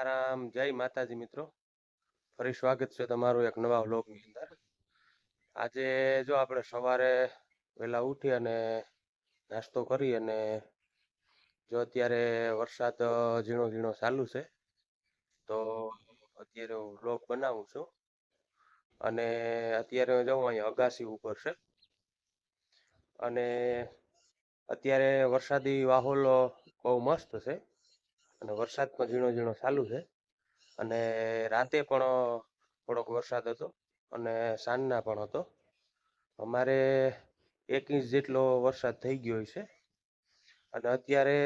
સીતારામ, જય માતાજી મિત્રો. ફરી સ્વાગત છે તમારું એક નવા વ્લોગની અંદર. આજે જો આપણે સવારે વહેલા ઉઠી અને નાસ્તો કરી અને જો અત્યારે વરસાદ ઝીણો ઝીણો ચાલુ છે, તો અત્યારે હું વ્લોગ બનાવું છું. અને અત્યારે હું જાઉં અહીંયા અગાસી ઉપર છે. અને અત્યારે વરસાદી માહોલ બહુ મસ્ત છે. અને વરસાદ પણ ઝીણો ઝીણો ચાલુ છે. અને રાતે પણ થોડોક વરસાદ હતો અને સાંજના પણ હતો. અમારે એક ઇંચ જેટલો વરસાદ થઈ ગયો છે. અને અત્યારે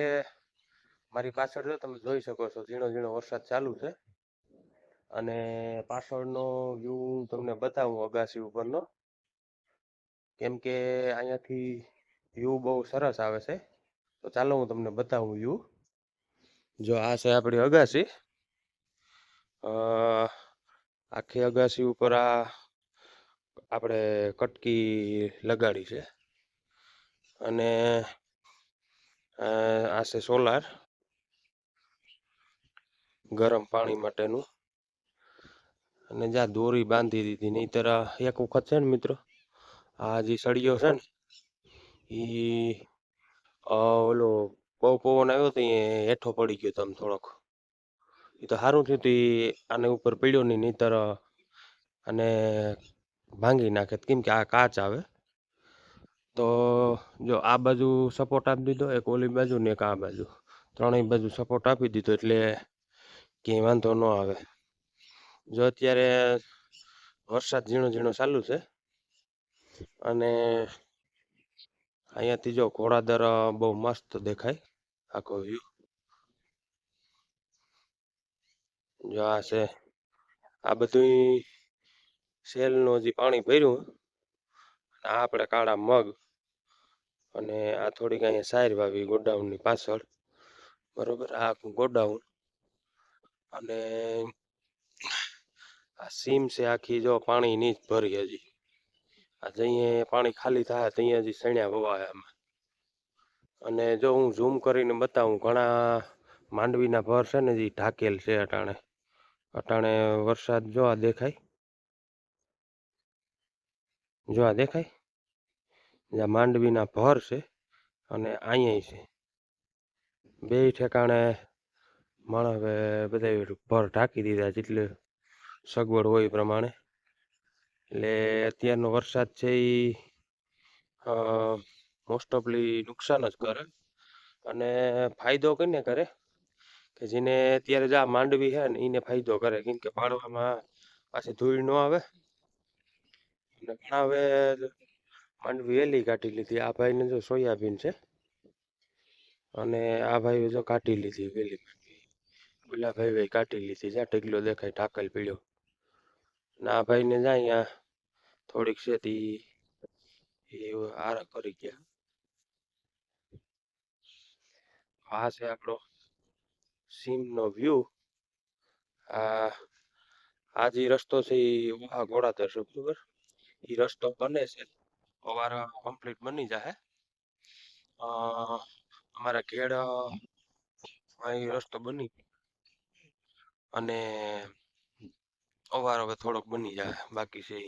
મારી પાછળ જો તમે જોઈ શકો છો ઝીણો ઝીણો વરસાદ ચાલુ છે. અને પાછળનો વ્યૂ તમને બતાવું અગાસી ઉપરનો. કેમ કે અહીંયાથી વ્યૂ બહુ સરસ આવે છે. તો ચાલો હું તમને બતાવું વ્યૂ. જો આ છે આપણી અગાસી આખી અગાસી ઉપર આ આપણે કટકી લગાડી છે. અને આ છે સોલાર. ગરમ પાણી માટેનું. અને જ્યાં દોરી બાંધી દીધી નહીતર એક વખત છે ને મિત્રો, આ જે સળિયો છે ને એ ઓલો બહુ પવન આવ્યો તો એ હેઠો પડી ગયો તમ થોડોક. એ તો સારું થયું તું એ આને ઉપર પડ્યો નહીં, નહીતર અને ભાંગી નાખે. કેમ કે આ કાચ આવે. તો, જો આ બાજુ સપોર્ટ આપી દીધો, એક ઓલી બાજુ ને એક આ બાજુ. ત્રણેય બાજુ સપોર્ટ આપી દીધો એટલે ક્યાંય વાંધો ન આવે. જો અત્યારે વરસાદ ઝીણો ઝીણો ચાલુ છે. અને અહીંયાથી જો ઘોડાદર બહુ મસ્ત દેખાય. આખો વ્યૂ જો આ છે આ બધું સેલનું હજી પાણી ભર્યું આ આપણે કાળા મગ, અને આ થોડીક અહીંયા સાયર વાવી ગોડાઉનની પાછળ. બરોબર? આ ગોડાઉન. અને આ સીમ છે આખી, જો પાણી ની જ ભરી હજી. આ જઈએ પાણી ખાલી થાય ત્યાં હજી સણ્યા વવાય અને જો હું ઝૂમ કરીને બતાવું, ઘણા માંડવીના ભર છે ને જે ઢાકેલ છે અટાણે. અટાણે વરસાદ જો આ દેખાય. જો આ દેખાય. જ્યાં માંડવીના ભર છે અને અહીંયા છે. બે ઠેકાણે માણસે બધા ભર ઢાંકી દીધા જેટલે સગવડ હોય એ પ્રમાણે. એટલે અત્યારનો વરસાદ છે એ મોસ્ટ ઓફલી નુકસાન જ કરે. અને ફાયદો કોને કરે? કે જેને અત્યારે જે આ માંડવી છે ને એને ફાયદો કરે. કેમ કે પાડવામાં પાછી ધૂળ ન આવે. અને ઘણા હવે માંડવી વહેલી કાઢી લીધી. આ ભાઈને જો સોયાબીન છે. અને આ ભાઈએ જો કાઢી લીધી વહેલી ગુલાભાઈ ઓલા ભાઈ કાઢી લીધી. જ્યાં ઢગલો દેખાય ઢાકલ પીળ્યો ને આ ભાઈને જાય અહીંયા થોડીક છે તી આરા કરી ગયા. આ છે આપણો સીમનો વ્યૂ આ આ જે રસ્તો છે એ ઊભા ઘોડાધર છે બરોબર? એ રસ્તો બને છે અવાર કમ્પ્લીટ બની જશે અમારા ઘેડ અહીં રસ્તો બની અને અવાર હવે થોડોક બની જાય બાકી છે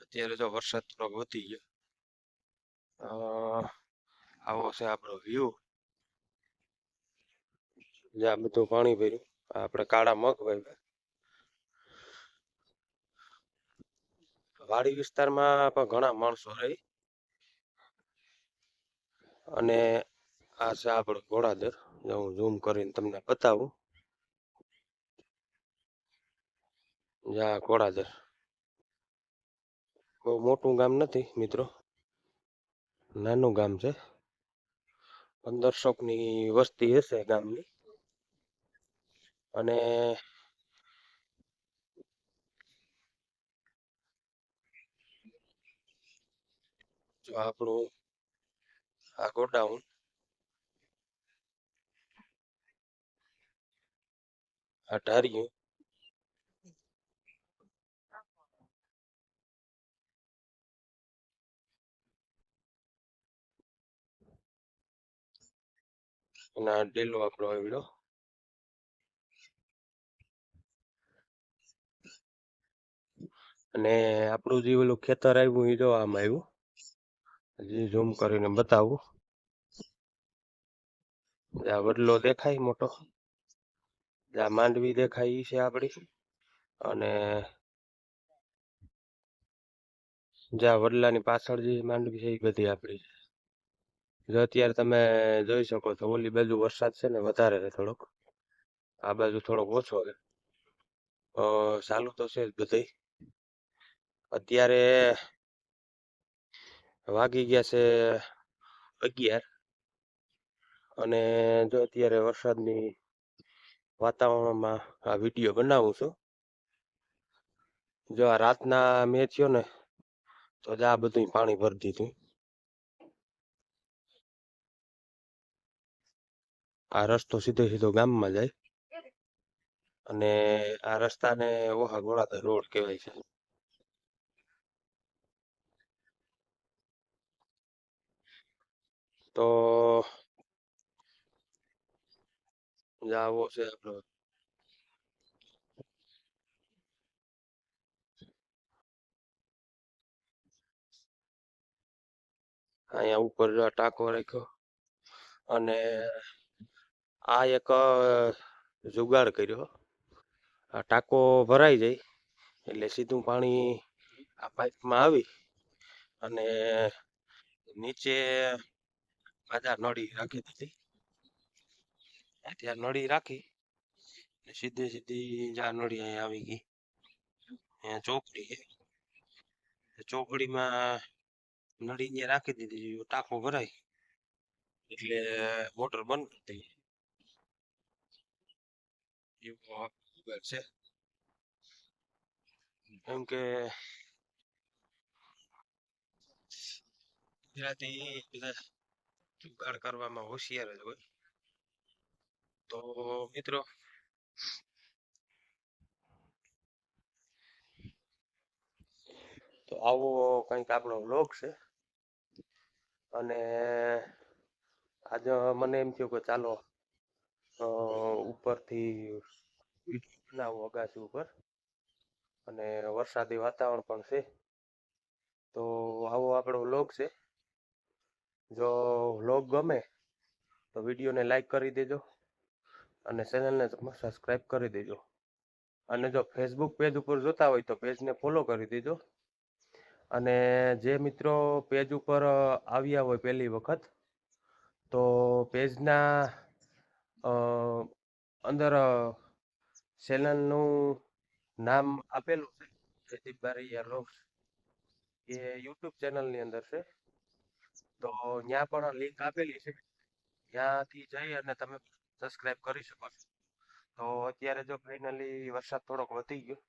અત્યારે જો વરસાદ થોડોક વધી ગયો. આવો છે આપણો વ્યૂ જ્યાં બધું પાણી ભર્યું. આપણે કાળા મગ વાવ્યા. વાડી વિસ્તારમાં પણ ઘણા માણસો રહે. અને આ છે આપણો ઘોડાદર જે હું ઝૂમ કરીને તમને બતાવું. જ્યાં ઘોડાદર બહુ મોટું ગામ નથી, મિત્રો. નાનું ગામ છે. પંદરસોની વસ્તી હશે ગામની. અને જો આપણું આ ગોડાઉન આ ઢારિયું અને આ ડેલો આપણો આવ્યો. અને આપણું જે ઓલું ખેતર આવ્યું એ જો આમ આવ્યું. હજી ઝૂમ કરીને બતાવું. આ વડલો દેખાય મોટો. આ માંડવી દેખાય એ છે આપણી અને જ્યાં વડલાની પાછળ જે માંડવી છે એ બધી આપણી છે. જો અત્યારે તમે જોઈ શકો છો, ઓલી બાજુ વરસાદ છે ને વધારે છે થોડોક. આ બાજુ થોડોક ઓછો છે. ચાલુ તો છે જ બધી. અત્યારે વાગી ગયા છે અગિયાર અને જો અત્યારે વરસાદની વાતાવરણમાં આ વીડિયો બનાવું છું, જો આ રાતના મેં થયો ને, તો જ આ બધું પાણી ભરી દીધું. આ રસ્તો સીધો સીધો ગામમાં જાય અને આ રસ્તાને ઓહા ગોળાધર રોડ કહેવાય છે. તો આવો છે આપણો અહીંયા ઉપર ટાંકો રાખ્યો અને આ એક જુગાડ કર્યો આ ટાંકો ભરાઈ જાય એટલે સીધું પાણી આ પાઇપમાં આવી અને નીચે પાછા નળી રાખી દીધી. ત્યાં નળી રાખી સીધે સીધી જા નળી અહીંયા આવી ગઈ. અહીંયા ચોકડી છે. ચોકડીમાં નળી અહીંયા રાખી દીધી ટાંકો ભરાય એટલે મોટર બંધ કરી છે. કેમ કે ગુજરાતી જુગાડ કરવામાં હોશિયાર જ હોય. તો મિત્રો, તો આવો કંઈક આપણો વ્લોગ છે. અને આજે મને એમ થયું કે ચાલો ઉપરથી બનાવું અગાસી ઉપર. અને વરસાદી વાતાવરણ પણ છે. તો આવો આપણો વ્લોગ છે. જો વ્લોગ ગમે, તો વિડીયોને લાઈક કરી દેજો અને ચેનલને સબસ્ક્રાઈબ કરી દેજો. અને જો ફેસબુક પેજ ઉપર જોતા હોય તો પેજને ફોલો કરી દેજો. અને જે મિત્રો પેજ ઉપર આવ્યા હોય પહેલી વખત, તો પેજના અંદર ચેનલનું નામ આપેલું છે. જયદીપ બારી વ્લોગ્સ એ યુટ્યુબ ચેનલની અંદર છે. તો ત્યાં પણ લિંક આપેલી છે. ત્યાંથી જઈ અને તમે સબસ્ક્રાઇબ કરી શકો છો. તો અત્યારે જો ફાઇનલી વરસાદ થોડોક વધી ગયો.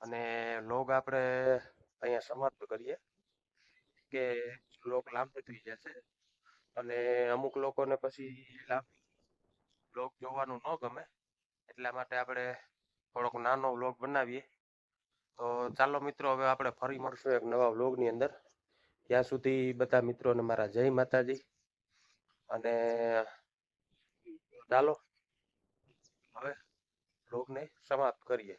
અને લોગ આપણે અહીંયા સમાપ્ત કરીએ. કે લોગ લાંબો થઈ જશે. અને અમુક લોકોને પછી લાંબી બ્લોગ જોવાનું ન ગમે. એટલા માટે આપણે થોડોક નાનો વ્લોગ બનાવીએ. તો ચાલો મિત્રો, હવે આપણે ફરી મળશું એક નવા વ્લોગની અંદર. ત્યાં સુધી બધા મિત્રોને મારા જય માતાજી. અને ચાલો હવે વ્લોગને સમાપ્ત કરીએ.